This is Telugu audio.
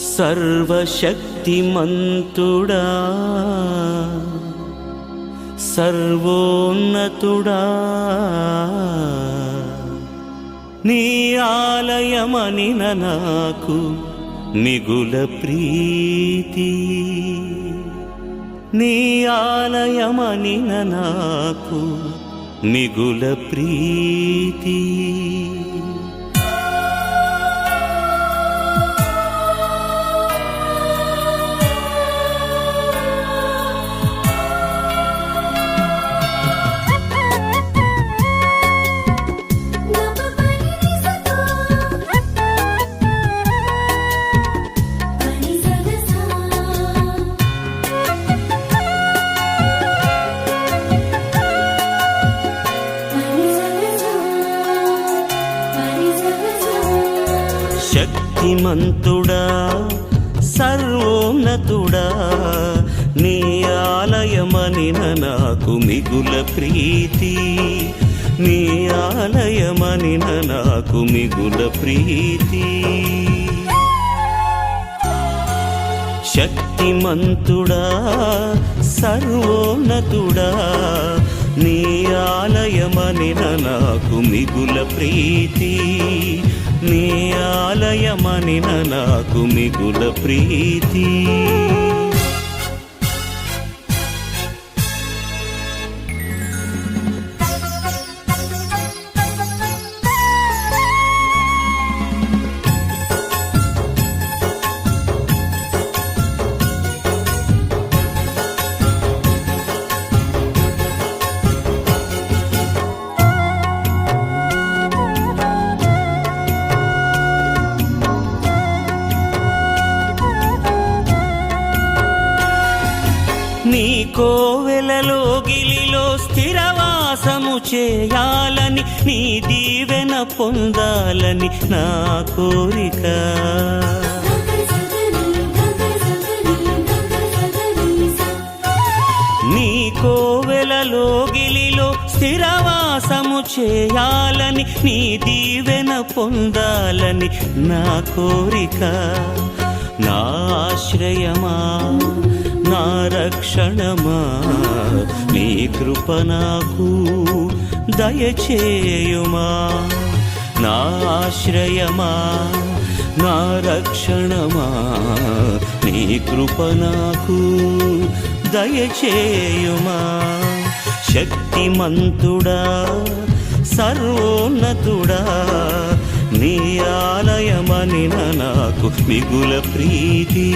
సర్వశక్తిమంతుడా సర్వోన్నతుడా. నీ ఆలయమనిన నాకు మిగుల ప్రీతి. నీ ఆలయమనిన నాకు మిగుల ప్రీతి. మహిమంతుడా సర్వోన్నతుడా నీ ఆలయమనిన నాకు మిగుల ప్రీతి. నీ ఆలయమనిన నాకు మిగుల ప్రీతి. శక్తిమంతుడా సర్వోన్నతుడా ఆలయమనిన నాకు మిగుల ప్రీతి. నీ ఆలయమనిన నాకు మిగుల ప్రీతి. నీ కోవెలలో గిలిలో స్థిరవాసము చేయాలని నీ దీవెన పొందాలని నా కోరిక. నీ కోవెలలో గిలిలో స్థిరవాసము చేయాలని నీ దీవెన పొందాలని నా కోరిక. నా ఆశ్రయమా? నా రక్షణమా నీ కృప నాకు దయచేయుమా? నా ఆశ్రయమా? నా రక్షణమా నీ కృప నాకు దయచేయుమా? శక్తిమంతుడా సర్వోన్నతుడా నీ ఆలయమని నాకు మిగుల ప్రీతి